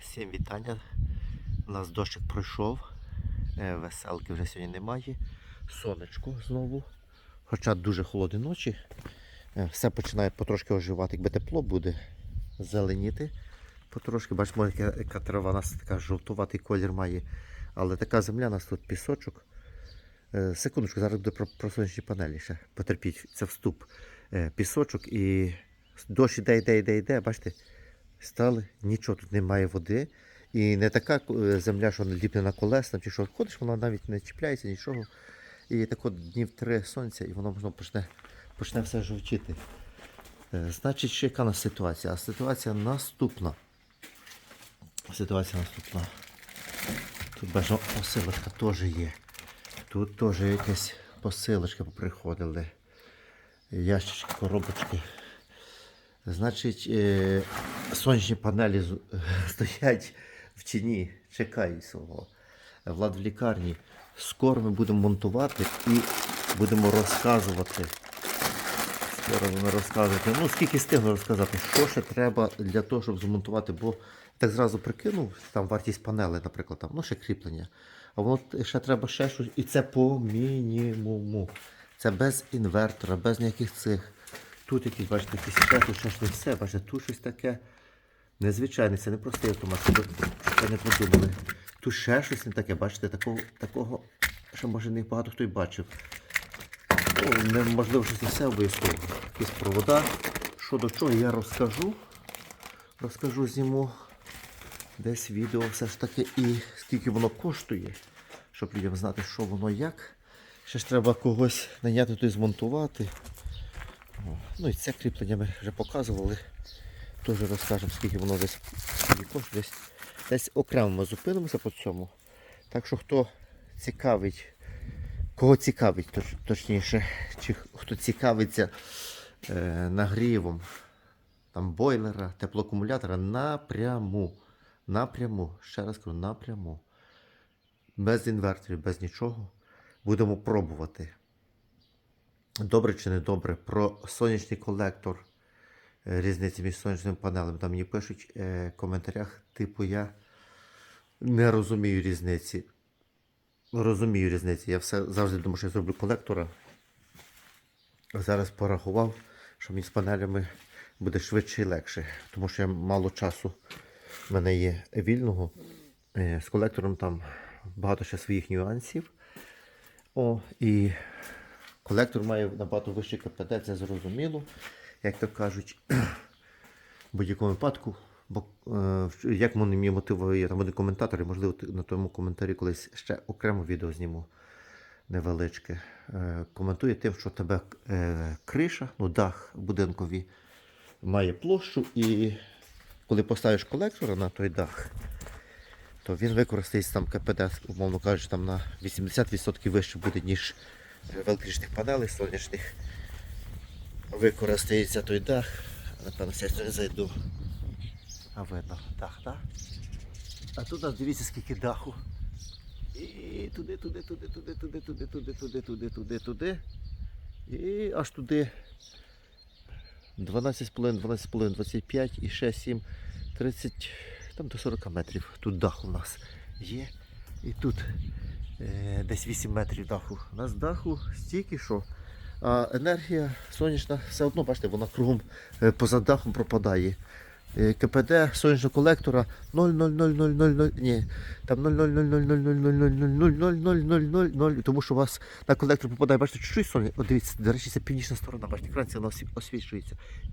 Всім вітання. У нас дощик пройшов. Е, Веселки вже сьогодні немає. Сонечко знову. Хоча дуже холодні ночі. Е, Все починає потрошки оживати, якби тепло буде зеленіти. Потрошки, бачимо, яка, трава у нас така жовтуватий колір має. Але така земля, у нас тут пісочок. Е, Секундочку, зараз буде про, сонячні панелі ще. Потерпіть, це вступ. Пісочок і дощ іде, йде, йде, йде. Бачите, стали, нічого тут немає води. І не така е, земля, що ліпне на колесна, чи що ходиш, вона навіть не чіпляється, нічого. І так от днів три сонця, і воно знову почне, почне все жовтіти. Е, Значить, ще яка нас ситуація? А ситуація наступна. Ситуація наступна. Тут бачимо, посилочка теж є. Тут теж якісь посилочки приходили. Ящички, коробочки. Значить, е, сонячні панелі стоять в тіні, чекають свого. Влад в лікарні. Скоро ми будемо монтувати і будемо розказувати. Скоро будемо розказувати. Ну, скільки встигну розказати, що ще треба для того, щоб змонтувати, бо так зразу прикинув, там вартість панели, наприклад, там, ну ще кріплення. А воно ще треба ще щось, і це по мінімуму. Це без інвертора, без ніяких цих. Тут якісь, бачите, якісь ще, тут ще щось все, бачите, тут щось таке незвичайне, це не простий автомат, ви не подумали. Тут ще щось не таке, бачите, такого, такого що може не багато хто й бачив. Ну, неможливо щось не все обов'язково. Якісь провода. Що до чого я розкажу. Розкажу зніму десь відео все ж таки і скільки воно коштує, щоб людям знати, що воно як. Ще ж треба когось наняти тут змонтувати. Ну і це кріплення ми вже показували. Теж розкажемо, скільки воно десь коштує. Десь, десь окремо зупинимося по цьому. Так що хто цікавить, кого цікавить, точ, точніше, чи хто цікавиться е, нагрівом там, бойлера, теплоакумулятора напряму. Напряму, ще раз кажу, напряму. Без інверторів, без нічого. Будемо пробувати. Добре чи не добре. Про сонячний колектор. Різниці між сонячними панелями. Там мені пишуть е, в коментарях, типу, я не розумію різниці. Розумію різниці. Я все завжди думав, що я зроблю колектора. Зараз порахував, що мені з панелями буде швидше і легше, тому що я мало часу в мене є вільного. Е, З колектором там багато ще своїх нюансів. О, і колектор має набагато вищий КПД, це зрозуміло. Як то кажуть, в будь-якому випадку. Бо е, як мені мотивує там один коментатор, і можливо на тому коментарі колись ще окремо відео зніму невеличке. Е, коментує тим, що тебе е, криша, ну дах будинкові має площу, і коли поставиш колектора на той дах, то він використається там КПД, умовно кажучи, там на 80% вище буде, ніж електричних панелей сонячних. Використається той дах. Напевно, я зайду. А видно, дах, так? А тут дивіться, скільки даху. І туди, туди, туди, туди, туди, туди, туди, туди, туди, туди, туди. І аж туди 12,5, 12,5, 25 і ще 7, 30, там до 40 метрів. Тут дах у нас є. І тут е, десь 8 метрів даху. У нас даху стільки, що. А енергія сонячна все одно, бачите, вона кругом е, поза дахом пропадає. Е, КПД сонячного колектора 0,00000, ні, там 0,0000000000000, тому що у вас на колектор попадає, бачите, це північна сторона,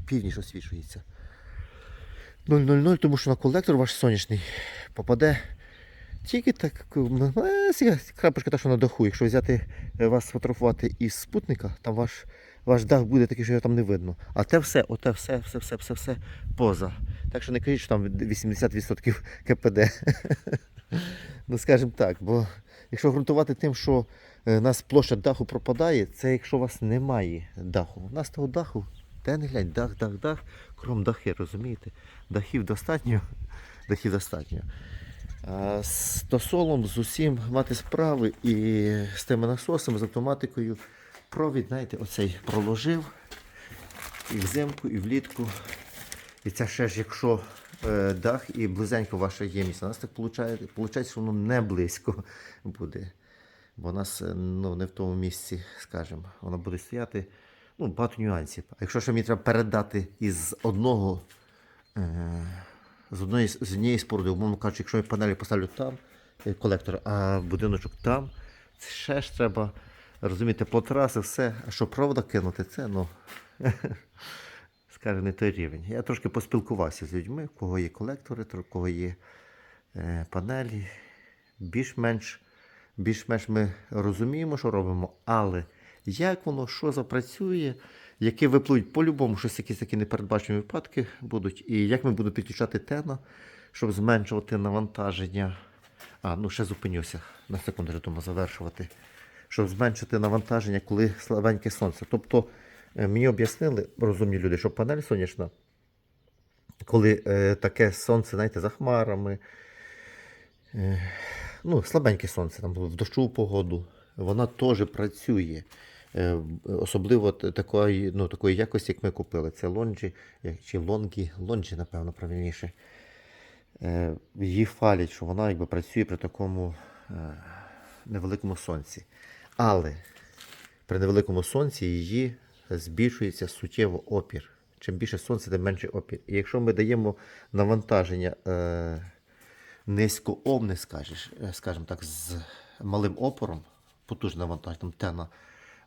Північ освітлюється. 0,00, тому що на колектор ваш сонячний попаде тільки так, крапочка та, що на даху. Якщо взяти е, вас сфотографувати із спутника, там ваш, ваш дах буде такий, що його там не видно. А те все, оте все, все, все, все, все поза. Так що не кажіть, що там 80% КПД. ну, скажімо так, бо якщо ґрунтувати тим, що е, у нас площа даху пропадає, це якщо у вас немає даху. У нас того даху, де не глянь, дах, дах, дах, кром дахи, розумієте? Дахів достатньо, дахів достатньо. А з тосолом, з усім мати справи і з тими насосами, з автоматикою. Провід, знаєте, оцей проложив і взимку, і влітку. І це ще ж якщо е, дах і близенько ваша ємність. У нас так виходить, що воно не близько буде. Бо у нас е, ну, не в тому місці, скажімо, воно буде стояти. Ну, багато нюансів. А якщо ще мені треба передати із одного, е, з одної з однієї споруди, умовно кажучи, якщо я панелі поставлю там, е, колектор, а будиночок там, це ще ж треба розуміти, по траси, все. А що провода кинути, це ну. скажімо, не той рівень. Я трошки поспілкувався з людьми, в кого є колектори, в кого є е, панелі. Більш-менш, більш-менш ми розуміємо, що робимо, але як воно, що запрацює, які випливуть по-любому, щось якісь такі непередбачені випадки будуть, і як ми будемо підключати тена, щоб зменшувати навантаження. А, ну ще зупинюся на секунду, вже думаю завершувати. Щоб зменшити навантаження, коли слабеньке сонце. Тобто е, мені об'яснили розумні люди, що панель сонячна, коли е, таке сонце, знаєте, за хмарами, е, ну, слабеньке сонце, там, в дощову погоду, вона теж працює. Е, Особливо такої, ну, такої якості, як ми купили. Це лонджі, чи лонгі, лонджі, напевно, правильніше. Е, Її фалять, що вона якби працює при такому е, невеликому сонці. Але при невеликому сонці її збільшується суттєво опір. Чим більше сонця, тим менше опір. І якщо ми даємо навантаження е, низькоомне, скажімо так, з малим опором, потужне навантаження, там тена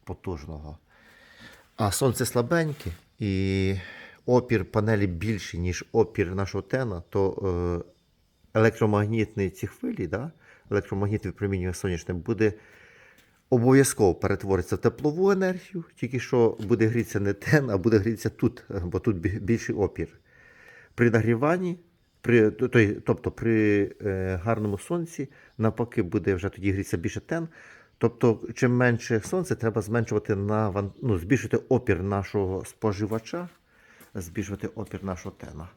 потужного, а сонце слабеньке і опір панелі більший, ніж опір нашого тена, то е, електромагнітні ці хвилі, да, електромагнітне випромінювання сонячне буде обов'язково перетвориться в теплову енергію, тільки що буде грітися не тен, а буде грітися тут, бо тут більший опір. При нагріванні, при, тобто при е, гарному сонці, навпаки, буде вже тоді грітися більше тен. Тобто, чим менше сонце, треба зменшувати наван- ну, збільшити опір нашого споживача, збільшувати опір нашого тена.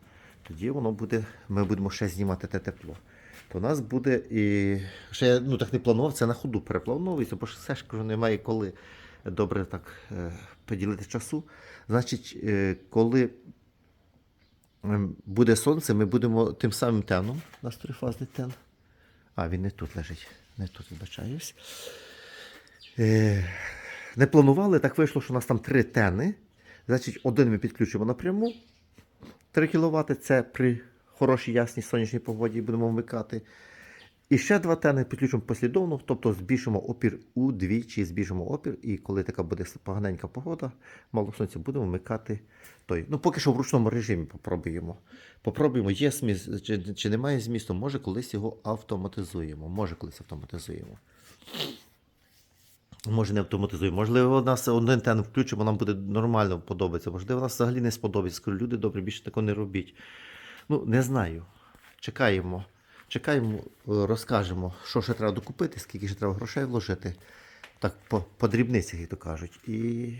Тоді воно буде, ми будемо ще знімати те тепло. То у нас буде і ще ну, так не планував, це на ходу переплановується, бо все ж кажу, немає коли добре так е, поділити часу. Значить, е, коли ем, буде сонце, ми будемо тим самим теном, у нас трифазний тен. А, він не тут лежить, не тут, вибачаюсь. Е, не планували, так вийшло, що у нас там три тени. Значить, один ми підключимо напряму. 3 кВт це при хорошій ясній сонячній погоді будемо вмикати. І ще два тени підключимо послідовно, тобто збільшимо опір удвічі, збільшимо опір, і коли така буде поганенька погода, мало сонця, будемо вмикати той. Ну, поки що в ручному режимі попробуємо. Попробуємо, є зміст, чи, чи немає змісту, може колись його автоматизуємо. Може колись автоматизуємо. Може не автоматизуємо. Можливо, у нас один тен включимо, нам буде нормально подобається. Можливо, нас взагалі не сподобається. Скажу, люди добре, більше такого не робіть. Ну, не знаю. Чекаємо. Чекаємо, е, розкажемо, що ще треба докупити, скільки ще треба грошей вложити. Так, по, по дрібницях, як то кажуть. І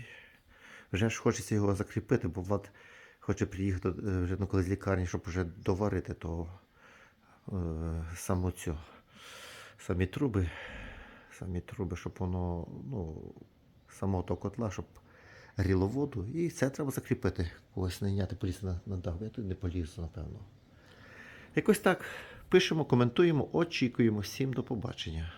вже ж хочеться його закріпити, бо Влад хоче приїхати е, вже ну, коли з лікарні, щоб вже доварити то е, саму цю, самі труби, самі труби, щоб воно, ну, самого того котла, щоб гріло воду. І це треба закріпити. Когось найняти полізти на, на дах. Я тут не полізу, напевно. Якось так. Пишемо, коментуємо, очікуємо. Всім до побачення.